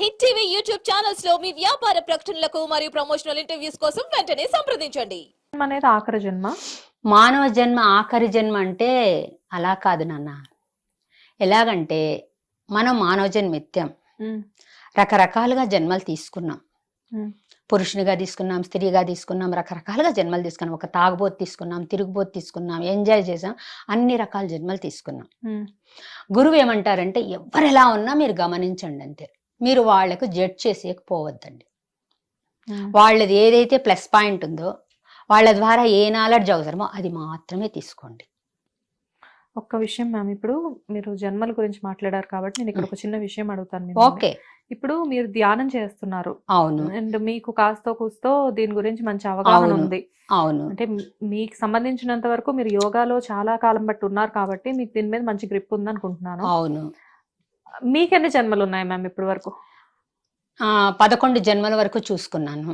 Hit TV YouTube ఛానల్స్లో మీ వ్యాపార ప్రకటనలకు మరియు ప్రమోషనల్ ఇంటర్వ్యూస్ కోసం వెంటనే సంప్రదించండి. అనేది ఆఖరి జన్మ? మానవ జన్మ ఆఖరి జన్మ అంటే అలా కాదు నాన్న. ఎలాగంటే మనం మానవ జన్మ ఎత్తాం ఉమ్, రకరకాలుగా జన్మలు తీసుకున్నాం. పురుషునిగా తీసుకున్నాం స్త్రీగా తీసుకున్నాం రకరకాలుగా జన్మలు తీసుకున్నాం. ఒక తాగుబోతు తీసుకున్నాం తిరుగుబోతు తీసుకున్నాం ఎంజాయ్ చేసాం. అన్ని రకాల జన్మలు తీసుకున్నాం. గురువు ఏమంటారంటే ఎవరు ఎలా ఉన్నా మీరు గమనించండి అంతే. మీరు వాళ్ళకు జడ్జ్ చేసేయకపోవద్దండి. వాళ్ళది ఏదైతే ప్లస్ పాయింట్ ఉందో వాళ్ళ ద్వారా ఏ నాలెడ్జ్ అవసరమో అది మాత్రమే తీసుకోండి. ఒక్క విషయం మ్యామ్ ఇప్పుడు మీరు జన్మల గురించి మాట్లాడారు కాబట్టి నేను ఇక్కడ ఒక చిన్న విషయం అడుగుతాను. ఓకే. ఇప్పుడు మీరు ధ్యానం చేస్తున్నారు. అవును. అండ్ మీకు కాస్తో కూస్తో దీని గురించి మంచి అవగాహన. ఉంది. అవును. అంటే మీకు సంబంధించినంత వరకు మీరు యోగాలో చాలా కాలం బట్టి ఉన్నారు కాబట్టి మీకు దీని మీద మంచి గ్రిప్ ఉంది అనుకుంటున్నాను అవును. మీకు ఎన్ని జన్మలు ఉన్నాయి మ్యామ్ ఇప్పటి వరకు? పదకొండు జన్మల వరకు చూసుకున్నాను.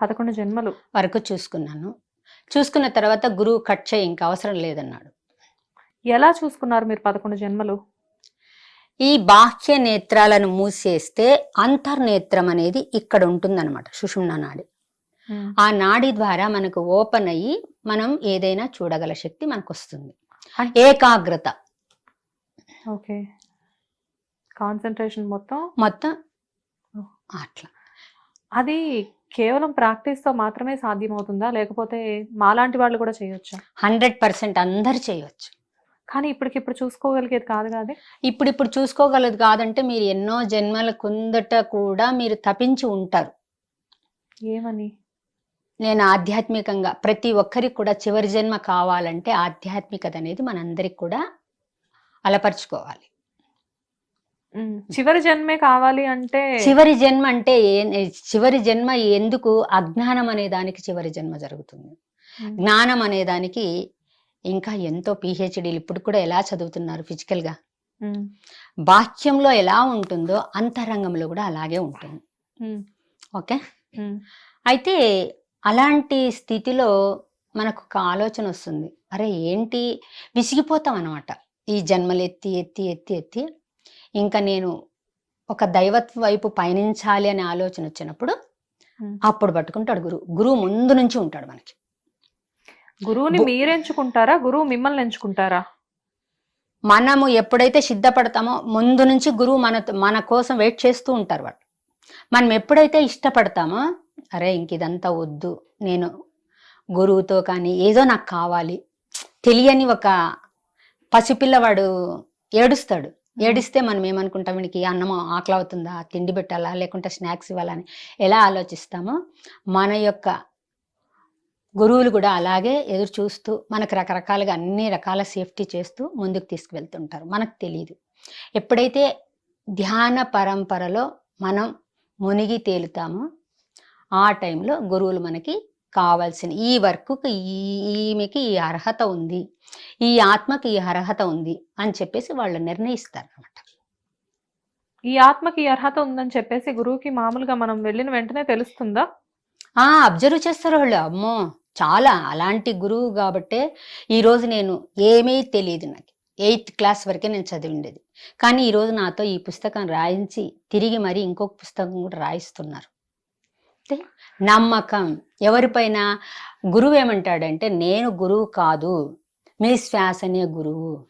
పదకొండు జన్మలు. వరకు చూసుకున్నాను. చూసుకున్న తర్వాత గురువు కట్ చేయి ఇంకా అవసరం లేదన్నాడు. ఎలా చూసుకున్నారు మీరు పదకొండు జన్మలు? ఈ బాహ్య నేత్రాలను మూసేస్తే అంతర్నేత్రం అనేది ఇక్కడ ఉంటుందన్నమాట సుషుమ్న నాడి. ఆ నాడి ద్వారా మనకు ఓపెన్ అయ్యి మనం ఏదైనా చూడగల శక్తి మనకు వస్తుంది. ఏకాగ్రత. ఓకే. కాన్సన్ట్రేషన్ మొత్తం? మొత్తం. అట్లా. అది కేవలం ప్రాక్టీస్తో మాత్రమే సాధ్యమవుతుందా? లేకపోతే మాలాంటి వాళ్ళు కూడా చేయొచ్చా? హండ్రెడ్ పర్సెంట్ అందరు చేయొచ్చు. కానీ ఇప్పటికిప్పుడు చూసుకోగలిగేది కాదు కాదు ఇప్పుడు ఇప్పుడు చూసుకోగలదు కాదంటే మీరు ఎన్నో జన్మల కుందట కూడా మీరు తపించి ఉంటారు. ఏమని? నేను ఆధ్యాత్మికంగా ప్రతి ఒక్కరికి కూడా చివరి జన్మ కావాలంటే ఆధ్యాత్మికత అనేది మనందరికి కూడా అలపరుచుకోవాలి. చివరి జన్మే కావాలి అంటే చివరి జన్మ అంటే చివరి జన్మ ఎందుకు అజ్ఞానం అనే దానికి చివరి జన్మ జరుగుతుంది. జ్ఞానం అనే దానికి ఇంకా ఎంతో పిహెచ్డీలు ఇప్పుడు కూడా ఎలా చదువుతున్నారు physical గా? బాహ్యంలో ఎలా ఉంటుందో అంతరంగంలో కూడా అలాగే ఉంటుంది. ఓకే? అయితే అలాంటి స్థితిలో మనకు ఒక ఆలోచన వస్తుంది. అరే ఏంటి? విసిగిపోతాం అనమాట ఈ జన్మలు ఎత్తి ఎత్తి ఎత్తి ఎత్తి ఇంకా నేను ఒక దైవత్వ వైపు పయనించాలి అనే ఆలోచన వచ్చినప్పుడు. అప్పుడు పట్టుకుంటాడు గురువు. గురువు ముందు నుంచి ఉంటాడు మనకి. గురువుని మీరు ఎంచుకుంటారా? గురువు మిమ్మల్ని ఎంచుకుంటారా? మనము ఎప్పుడైతే సిద్ధపడతామో ముందు నుంచి గురువు మన మన కోసం వెయిట్ చేస్తూ ఉంటారు వాళ్ళు. మనం ఎప్పుడైతే ఇష్టపడతామో అరే ఇంక ఇదంతా వద్దు నేను గురువుతో కానీ ఏదో నాకు కావాలి. తెలియని ఒక పసిపిల్లవాడు ఏడుస్తాడు. ఏడిస్తే మనం ఏమనుకుంటాం? వీడికి అన్నం ఆకలి అవుతుందా తిండి పెట్టాలా? లేకుంటే స్నాక్స్ ఇవ్వాలని ఎలా ఆలోచిస్తామో మన యొక్క గురువులు కూడా అలాగే ఎదురు చూస్తూ మనకు రకరకాలుగా అన్ని రకాల సేఫ్టీ చేస్తూ ముందుకు తీసుకువెళ్తుంటారు. మనకు తెలియదు ఎప్పుడైతే ధ్యాన పరంపరలో మనం మునిగి తేలుతామో ఆ టైంలో గురువులు మనకి కావాల్సిన ఈ వర్క్కి ఈమెకి ఈ అర్హత ఉంది ఈ ఆత్మకి ఈ అర్హత ఉంది అని చెప్పేసి వాళ్ళు నిర్ణయిస్తారు అనమాట ఈ ఆత్మకి ఈ అర్హత ఉందని చెప్పేసి గురువుకి మామూలుగా మనం వెళ్ళిన వెంటనే తెలుస్తుందా? ఆ అబ్జర్వ్ చేస్తారు వాళ్ళు. అమ్మో చాలా అలాంటి గురువు కాబట్టే ఈరోజు నేను ఏమీ తెలియదు నాకు. ఎయిత్ క్లాస్ వరకే నేను చదివిండేది కానీ ఈరోజు నాతో ఈ పుస్తకం రాయించి తిరిగి మరి ఇంకొక పుస్తకం కూడా రాయిస్తున్నారు. నమ్మకం. ఎవరిపైన గురువు ఏమంటాడంటే నేను గురువు కాదు. మీ శ్వాసనే గురువు.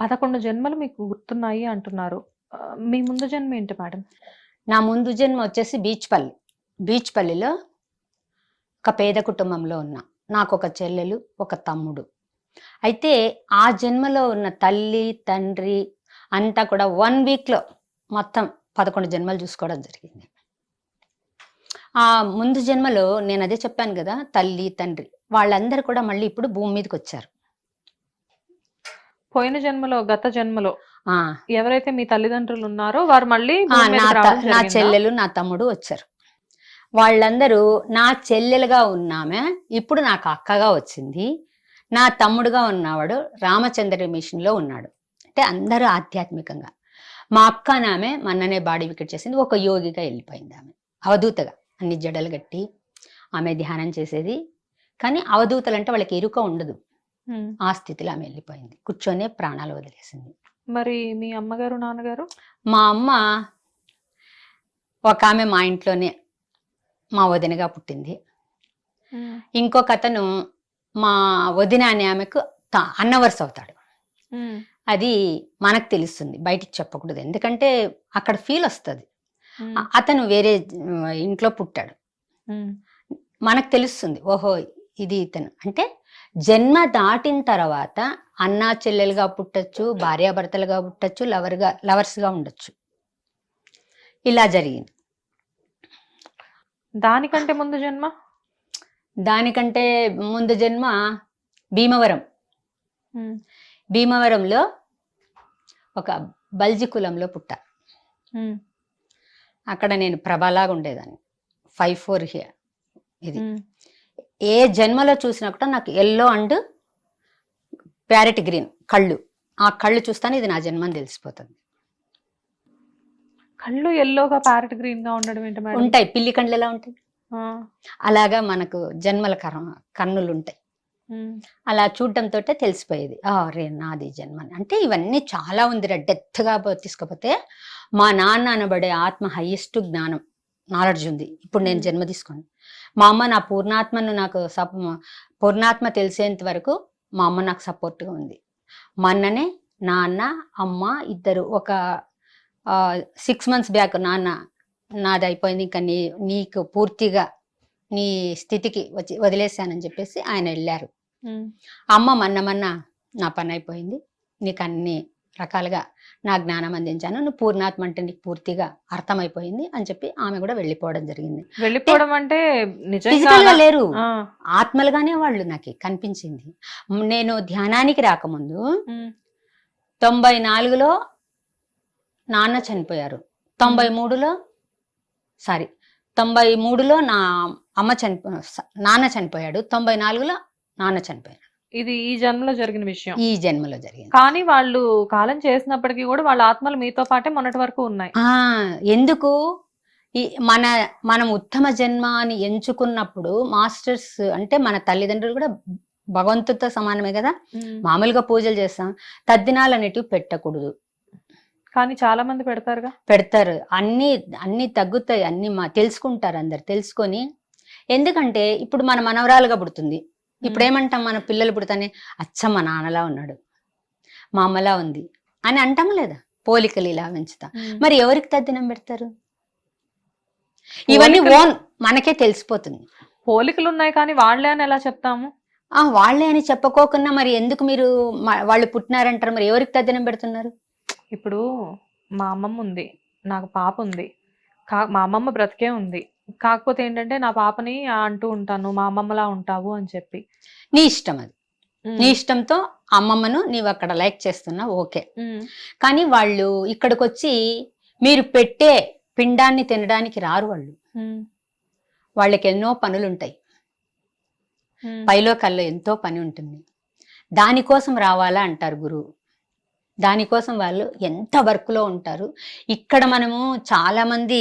పదకొండు జన్మలు మీకు గుర్తున్నాయి అంటున్నారు. మీ ముందు జన్మ ఏంటి మేడం? నా ముందు జన్మ వచ్చేసి బీచ్పల్లి. బీచ్పల్లిలో ఒక పేద కుటుంబంలో ఉన్నా. నాకు ఒక చెల్లెలు ఒక తమ్ముడు. అయితే ఆ జన్మలో ఉన్న తల్లి తండ్రి అంతా కూడా వన్ వీక్లో మొత్తం పదకొండు జన్మలు చూసుకోవడం జరిగింది. ఆ ముందు జన్మలో నేను అదే చెప్పాను కదా తల్లి తండ్రి. వాళ్ళందరూ కూడా మళ్ళీ ఇప్పుడు భూమి మీదకి వచ్చారు. పోయిన జన్మలో గత జన్మలో ఆ, ఎవరైతే మీ తల్లిదండ్రులు ఉన్నారో వారు మళ్ళీ నా? చెల్లెలు నా తమ్ముడు వచ్చారు. వాళ్ళందరూ నా చెల్లెలుగా ఉన్నామె ఇప్పుడు నాకు అక్కగా వచ్చింది. నా తమ్ముడుగా ఉన్నవాడు రామచంద్ర మిషన్లో ఉన్నాడు. అంటే అందరూ ఆధ్యాత్మికంగా. మా అక్క నామె మొన్ననే బాడీ వికెట్ చేసింది. ఒక యోగిగా వెళ్ళిపోయింది ఆమె. అవధూతగా. అన్ని జడలు కట్టి ఆమె ధ్యానం చేసేది. కానీ అవధూతలు అంటే వాళ్ళకి ఎరుక ఉండదు. ఆ స్థితిలో ఆమె వెళ్ళిపోయింది. కూర్చొనే ప్రాణాలు వదిలేసింది. మరి మీ అమ్మగారు నాన్నగారు? మా అమ్మ ఒక ఆమె మా ఇంట్లోనే మా వదినగా పుట్టింది. ఇంకొక అతను మా వదిన అనే ఆమెకు త- అన్న వరుస అవుతాడు. అది మనకు తెలుస్తుంది. బయటికి చెప్పకూడదు. ఎందుకంటే అక్కడ ఫీల్ వస్తుంది. అతను వేరే ఇంట్లో పుట్టాడు. మనకు తెలుస్తుంది ఓహో ఇది ఇతను. అంటే జన్మ దాటిన తర్వాత అన్నా చెల్లెలుగా పుట్టచ్చు భార్యాభర్తలుగా పుట్టచ్చు లవర్గా లవర్స్గా ఉండొచ్చు. ఇలా జరిగింది. దానికంటే ముందు జన్మ? దానికంటే ముందు జన్మ భీమవరం. భీమవరంలో ఒక బల్జి కులంలో పుట్టా. అక్కడ నేను ప్రభలాగా ఉండేదాన్ని. ఫైవ్ ఫోర్ హియర్ ఇది. ఉమ్, ఏ జన్మలో చూసినా కూడా నాకు ఎల్లో అండ్ ప్యారెట్ గ్రీన్ కళ్ళు. ఆ కళ్ళు చూస్తానే ఇది నా జన్మ అని తెలిసిపోతుంది. కళ్ళు ఎల్లోగా ప్యారెట్ గ్రీన్గా ఉండడం ఏంటి ఉంటాయి. పిల్లి కళ్ళు ఎలా ఉంటాయి? అలాగా మనకు జన్మల కన్నులు ఉంటాయి. ఉమ్, అలా చూడటంతో తెలిసిపోయేది. ఆ రే నాది జన్మ. అంటే ఇవన్నీ చాలా ఉంది డెప్త్గా తీసుకపోతే మా నాన్న అనబడే ఆత్మ హైయెస్ట్ జ్ఞానం నాలెడ్జ్ ఉంది. ఇప్పుడు నేను. జన్మ తీసుకుని. మా అమ్మ నా పూర్ణాత్మను నాకు సప్ పూర్ణాత్మ తెలిసేంత వరకు మా అమ్మ నాకు సపోర్ట్గా ఉంది. మా అన్ననే నాన్న అమ్మ ఇద్దరు ఒక సిక్స్ మంత్స్ బ్యాక్ నాన్న నాది అయిపోయింది. ఇంకా నీ నీకు పూర్తిగా నీ స్థితికి వచ్చి వదిలేశానని చెప్పేసి ఆయన వెళ్ళారు. అమ్మ మన్న మన్న నా పని అయిపోయింది. నీకు అన్ని రకాలుగా నా జ్ఞానం అందించాను. నువ్వు పూర్ణాత్మ అంటే నీకు పూర్తిగా అర్థమైపోయింది అని చెప్పి ఆమె కూడా వెళ్ళిపోవడం జరిగింది. వెళ్ళిపోవడం అంటే ఫిజికల్గా నిజంగా లేరు. ఆత్మలుగానే వాళ్ళు నాకు కనిపించింది. నేను ధ్యానానికి రాకముందు తొంభై నాలుగులో నాన్న చనిపోయారు. తొంభై మూడులో సారీ తొంభై మూడులో నా అమ్మ చనిపో నాన్న చనిపోయాడు. తొంభై నాలుగులో నాన్న చనిపోయాడు. ఇది ఈ జన్మలో జరిగిన విషయం. ఈ జన్మలో జరిగింది. కానీ వాళ్ళు కాలం చేసినప్పటికీ కూడా వాళ్ళ ఆత్మలు మీతో పాటే మొన్నటి వరకు ఉన్నాయి. ఆ ఎందుకు? ఈ మన మనం ఉత్తమ జన్మ అని ఎంచుకున్నప్పుడు మాస్టర్స్ అంటే మన తల్లిదండ్రులు కూడా భగవంతుడితో సమానమే కదా? మామూలుగా పూజలు చేస్తాం. తద్దినాలు అనేటివి పెట్టకూడదు. కానీ చాలా మంది పెడతారుగా? పెడతారు. అన్ని అన్ని తగ్గుతాయి. అన్ని మా తెలుసుకుంటారు అందరు. తెలుసుకొని. ఎందుకంటే ఇప్పుడు మన మనవరాలుగా పుడుతుంది. ఇప్పుడు ఏమంటాం మన పిల్లలు పుడతానే అచ్చ మా నాన్నలా ఉన్నాడు. మా అమ్మలా ఉంది. అని అంటాం లేదా? పోలికలు ఇలా పెంచుతా. మరి ఎవరికి తద్దినం పెడతారు? ఇవన్నీ ఓన్ మనకే తెలిసిపోతుంది. పోలికలు ఉన్నాయి కానీ వాళ్ళే అని ఎలా చెప్తాము? ఆ వాళ్ళే అని చెప్పుకోకుండా మరి ఎందుకు మీరు వాళ్ళు పుట్టినారంటారు? మరి ఎవరికి తద్దినం పెడుతున్నారు? ఇప్పుడు మా అమ్మమ్మ ఉంది. నాకు పాప ఉంది. కా మా అమ్మమ్మ బ్రతికే ఉంది. కాకపోతే ఏంటంటే నా పాపని అంటూ ఉంటాను మా అమ్మమ్మలా ఉంటావు అని చెప్పి. నీ ఇష్టం అది. నీ ఇష్టంతో అమ్మమ్మను నీవు అక్కడ లైక్ చేస్తున్నావు ఓకే. కానీ వాళ్ళు ఇక్కడికి వచ్చి మీరు పెట్టే పిండాన్ని తినడానికి రారు వాళ్ళు. వాళ్ళకి ఎన్నో పనులు ఉంటాయి ఉమ్, పైలో కల్లో ఎంతో పని ఉంటుంది. దానికోసం రావాలా అంటారు గురువు దానికోసం వాళ్ళు ఎంత వర్క్లో ఉంటారు. ఇక్కడ మనము చాలా మంది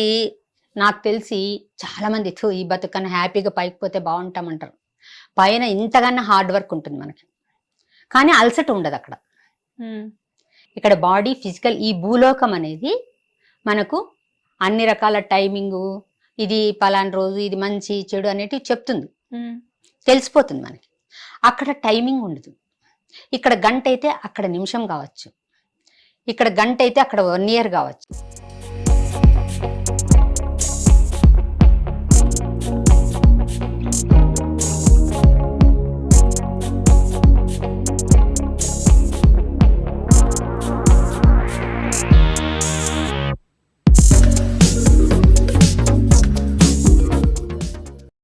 నాకు తెలిసి చాలా మంది "థు, ఈ బతుకన్నా హ్యాపీగా పైకి పోతే బాగుంటామంటారు. పైన ఇంతకన్నా హార్డ్ వర్క్ ఉంటుంది మనకి. కానీ అలసట ఉండదు అక్కడ. ఇక్కడ బాడీ ఫిజికల్ ఈ భూలోకం అనేది మనకు అన్ని రకాల టైమింగు ఇది పలానా రోజు ఇది మంచి చెడు అనేటివి చెప్తుంది. తెలిసిపోతుంది మనకి. అక్కడ టైమింగ్ ఉండదు. ఇక్కడ గంట అయితే అక్కడ నిమిషం కావచ్చు. ఇక్కడ గంట అయితే అక్కడ వన్ ఇయర్ కావచ్చు.